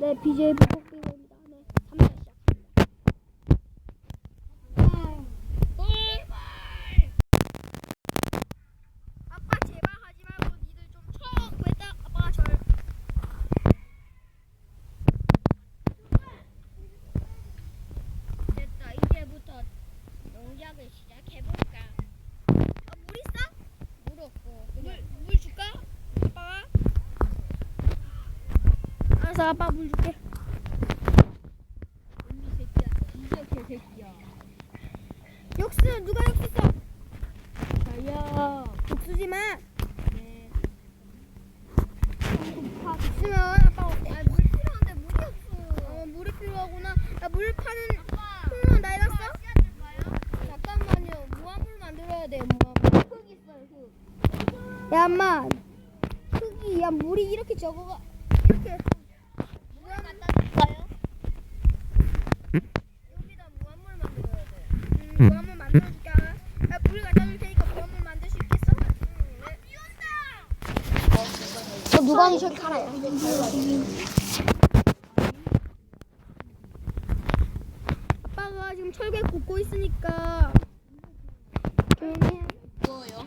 네, BJ 북극빙입니다. 네, 3년 시작합니다. 아빠 제발 하지 말고 니들 좀 쳐. 그랬다 아빠가 절. 됐다. 이제부터 농작을 시작해볼까. 아, 물 있어? 물 없고. 물, 물 줄까? 아빠가? 알았어, 아빠 물 줄게. 육수 누가 육수 써? 자야. 육수지 마. 네. 있으면 아빠 아, 물 필요한데 물이 없어. 어, 물이 필요하구나. 야, 물 파는 통로 나 해놨어? 잠깐만요. 무한물 만들어야 돼. 무한물. 흙 있어요. 흙. 야, 엄마. 흙이 야 물이 이렇게 적어가 이렇게. 무한 갖다 줄까요? 여기다 무한물 만들어야 돼. 음, 무한물 만들어줄게. 알아? 야, 물 갖다 줄 테니까 무한물 만들 수 있겠어? 응. 네. 가라요. 아빠가 지금 철개 굽고 있으니까 조용히 해. 뭐요?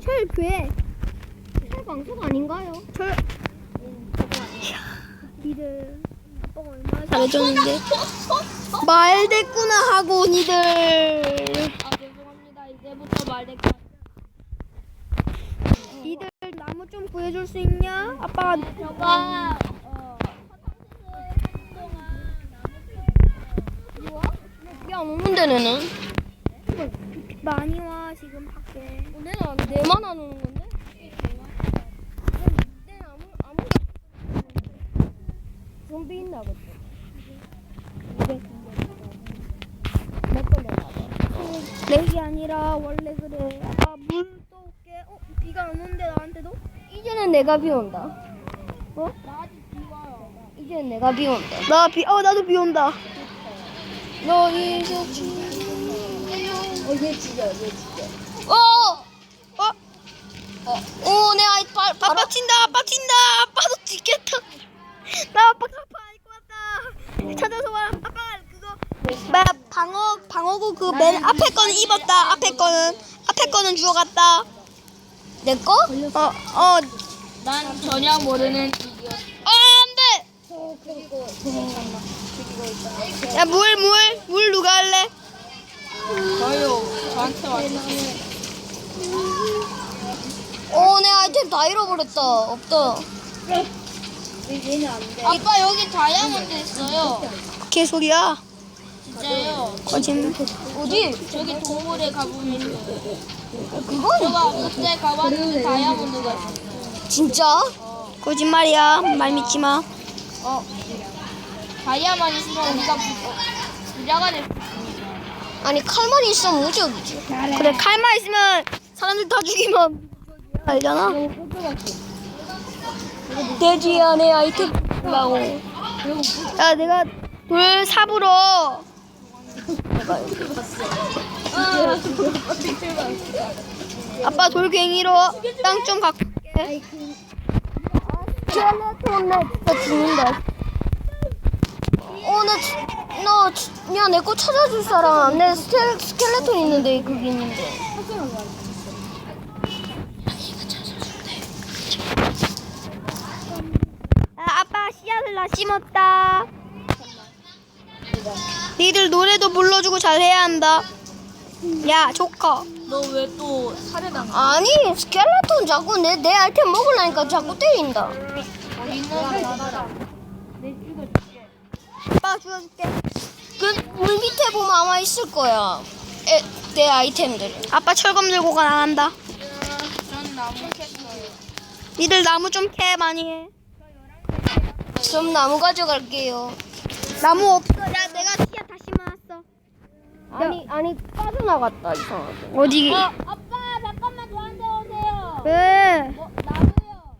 철괴. 철광석 아닌가요? 철. 니들 아빠가 얼마나 잘해줬는데 말 됐구나 하고 니들 아 죄송합니다. 이제부터 말할게. 니들 좀 구해줄 수 있냐? 아빠가 어. 비안 오는데 내는. 많이 와 지금 밖에. 내는 내만 안 오는 건데? 내는 아무 아무 좀비 있나 몇번 내가 내게 아니라 원래 그래 아빠 물 또 올게 어 비가 안 오는데 나한테도 이제는 내가 비 온다 어 나. 이제는 내가 비 온다 나 비 어 나도 비 온다 너 이제 어얘 죽여 얘 죽여. 어! 어! 어! 오, 내 아이 바, 아빠 튄다, 아빠 튄다, 아빠도 튀겠다. 나 아빠 아빠 알것 같다. 찾아서 와, 아빠 그거. 나 방어 방어구 그 맨 앞에 거는 입었다. 앞에 거는 앞에 거는 주워갔다. 내 거? 어, 어, 난 전혀 모르는. 아, 안 돼. 야, 물, 물, 물 누가 할래? 저요. 저한테 와주세요. 오, 내 아이템 다 잃어버렸다. 없다. 아빠 여기 다이아몬드 있어요. 개소리야. 진짜요. 거짓말. 어디? 저기 동물에 가보면. 그건 제가 그때 가봤는데 다이아몬드가 있어요. 진짜? 거짓말이야. 말 믿지 마. 어. 다이아만 있으면 우리가 부, 어, 부자가 될수 있습니다. 아니 칼만 있으면 무적이지. 그래 칼만 있으면 사람들 다 죽이면 알잖아. 돼지야 내 아이템 라고. 야 내가 돌 삽으로. 아빠 돌괭이로 땅 좀. 스켈레톤 내 진짜 죽는다. 어, 나, 지- 야, 내 거 찾아줄 사람. 내 스켈, 스켈레톤 있는데, 거기 있는데. 아, 아빠 씨앗을 나 심었다. 니들 노래도 불러주고 잘해야 한다. 야, 조커. 너 왜 또 살해당? 아니, 스켈레톤 자꾸 내, 내 아이템 먹으려니까 자꾸 때린다. 아빠 주워줄게. 그물 밑에 보면 아마 있을 거야. 에, 내 아이템들. 아빠 철검 들고 가 나간다. 전 나무 캤어요. 니들 나무 좀 캐 많이 해. 좀 나무 가져갈게요. 나무 없어. 야 내가. 아니 아니 빠져나갔다 이상하게. 어디? 아빠 잠깐만 저한테 오세요. 왜? 뭐 나무요.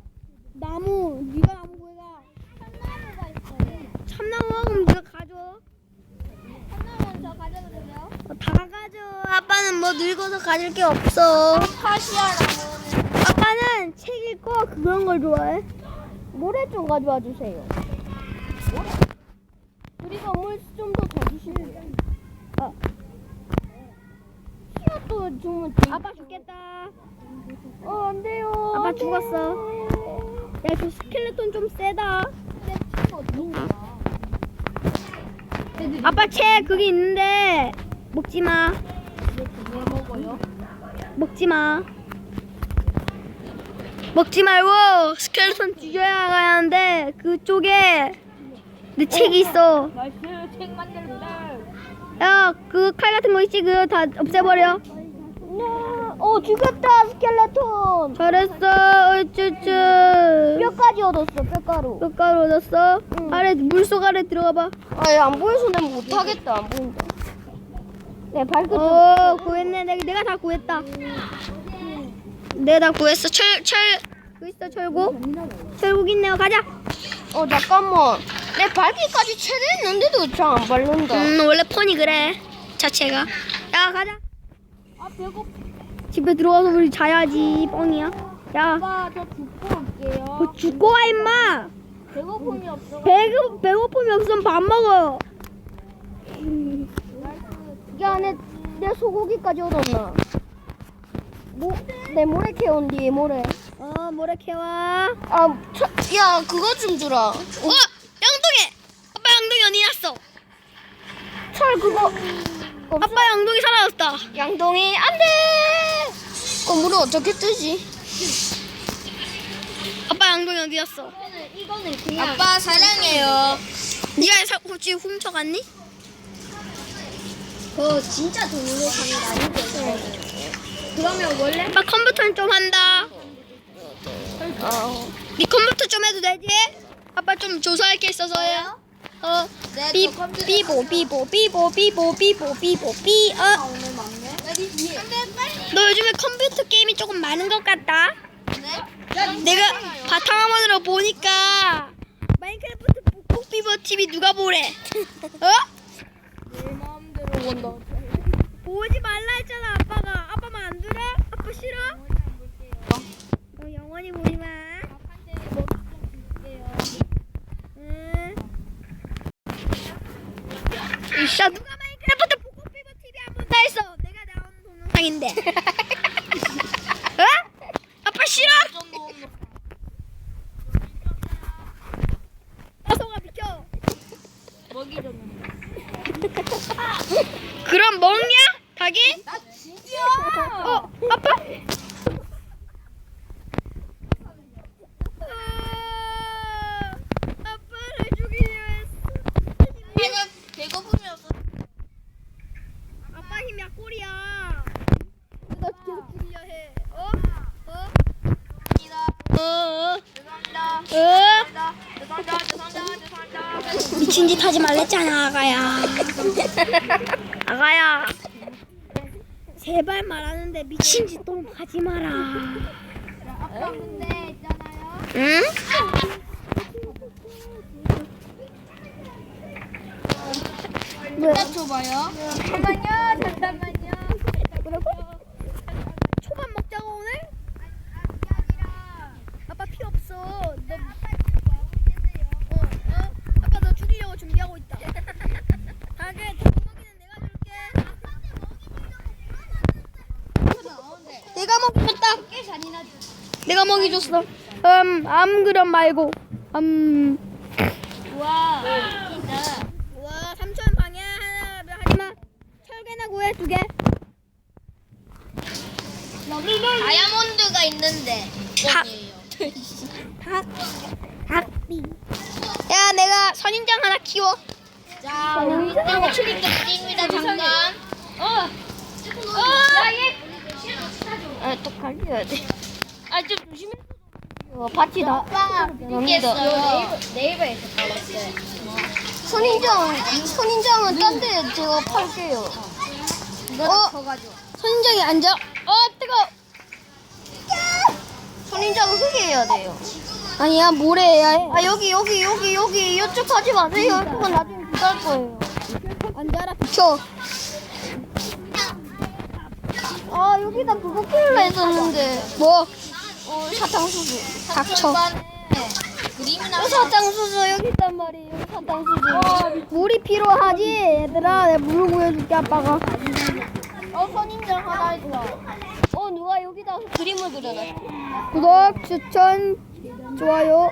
나무 네가 나무 구해가. 참나무가 있어요. 참나무 그럼 네가 가져. 참나무는 저 가져도 돼요? 어, 다 가져. 아빠는 뭐 늙어서 가질 게 없어. 카시아 나무는 아빠는 책 읽고 그런 걸 좋아해. 모래 좀 가져와 주세요. 그리고 물 좀 더 더 주시고요. 아. 주면 돼. 아빠 죽겠다. 어, 안 돼요. 아빠 죽었어. 야, 저 스켈레톤 좀 세다. 아빠 채 그게 있는데 먹지 마. 먹어요? 먹지 마. 먹지 말고 스켈레톤 뒤져야 하는데 그쪽에 내 책이 있어. 나이스 책 만들었다. 야, 그 칼 같은 거 있지? 그거 다 없애버려. 어, 죽였다, 스켈레톤. 잘했어, 어쭈쭈. 뼈까지 얻었어, 뼈가루. 뼈가루 얻었어? 아래, 물속 아래 들어가 봐. 아, 얘안 보여서 내가 못하겠다, 안 보인다. 내 발끝 좀. 어, 구했네. 내가, 내가 다 구했다. 내가 다 구했어. 철, 철, 그 있어, 철곡. 철곡 있네요. 가자. 어, 잠깐만. 내 발기까지 최대했는데도 잘 안 바른다. 음, 원래 폰이 그래. 자체가. 야, 가자. 아 배고. 집에 들어가서 우리 자야지. 뻥이야. 야, 아빠 저 죽고 올게요. 뭐 죽고 와, 임마. 배고픔이 없어. 배고, 배고픔이 없으면 밥 먹어. 야, 내, 내 소고기까지 얻었나? 뭐, 내 모래 캐온 뒤 모래. 어, 모래 캐와. 아, 차, 야, 그거 좀 주라. 어, 양동이! 아빠 양동이 어디 갔어? 철 그거. 아빠 양동이 사라졌다. 양동이 안 돼! 그 물을 어떻게 뜨지? 아빠 양동이 어디 갔어? 이거는 그냥. 아빠 사랑해요. 네가 사, 혹시 훔쳐갔니? 그 진짜 돈으로 사는 거 아닌데. 그러면 원래 아빠 컴퓨터는 좀 한다. 어. 네 컴퓨터 좀 해도 되지? 아빠 좀 조사할 게 있어서요. 어, 네, 삐, 저 컴퓨터 삐보, 삐보, 삐보, 삐보, 삐보, 삐보, 삐, 어. 오늘 막내. 너 요즘에 컴퓨터 게임이 조금 많은 것 같다. 네? 내가 바탕화면으로 보니까 마인크래프트 북북 삐보 TV 누가 보래? 어? 내 마음대로 본다. 보지 말라 했잖아 아빠가. 아빠 말안 들어? 아빠 싫어? 어, 영원히 보지 마. 응. 야 누가 마인크래프트 북북 삐보 TV 한 번 다 했어? 내가 나오는 동영상인데. 어? 아빠 싫어? 어서가 비켜. 먹이 줬는데. 그럼 먹냐? 닭이? 나 진짜. 어, 아빠. 아, 아빠를 죽이려 했어. 내가 배고픔이 없어. 아빠 힘이야 꼴이야. 너 계속 죽이려 해. 어? 어? 어? 어? 죄송합니다. 어? 죄송합니다. 죄송합니다. 죄송합니다. 죄송합니다. 미친 짓 하지 말랬잖아 아가야. 아가야. 제발 말하는데 미친 짓 좀 하지 마라. 아빠 근데 있잖아요. 응? 뭐야? 딱 줘봐요. 잠깐만요. 잠깐만요. 초밥 먹자고 오늘? 아빠 피 없어. 너, 어, 어? 아빠 너 죽이려고 준비하고 있다. 가게 닭먹이는 내가 줄게. 내가 먹이 줬다. 꽤 잔인하지. 내가 먹이 줬어. 음, 암 그럼 말고. 음. 와. 진짜. 와, 삼천 방에 하나 하지마. 철개나 구해 두 개. 다이아몬드가 있는데. 닭. 닭비. 야, 내가 선인장 하나 키워. 자, 우리 땡 출입입니다 잠깐. 어. 어. 아, 또 갈려야 돼. 아좀 조심해. 어, 밭이 다. 아빠가 모르겠어요. 네이버에서 받았어요. 선인장, 선인장은 딴 데 제가 팔게요. 어, 져가지고. 선인장이 앉아. 어, 뜨거. 선인장은 흙에 해야 돼요. 아니야, 모래 해야 해. 아, 여기, 여기, 여기, 여기, 이쪽 하지 마세요. 그건 나중에 비쌀 거예요. 앉아라, 비켜. 아, 여기다 그거 끼울라 했었는데. 뭐? 어, 사탕수수. 닥쳐. 그림이나 어, 사탕수수 여기 있단 말이에요. 사탕수수. 물이 필요하지, 얘들아. 내가 물 구해줄게, 아빠가. 어 선인장 하나 있어. 어, 누가 여기다 그림을 그려놨어. 구독, 추천, 좋아요.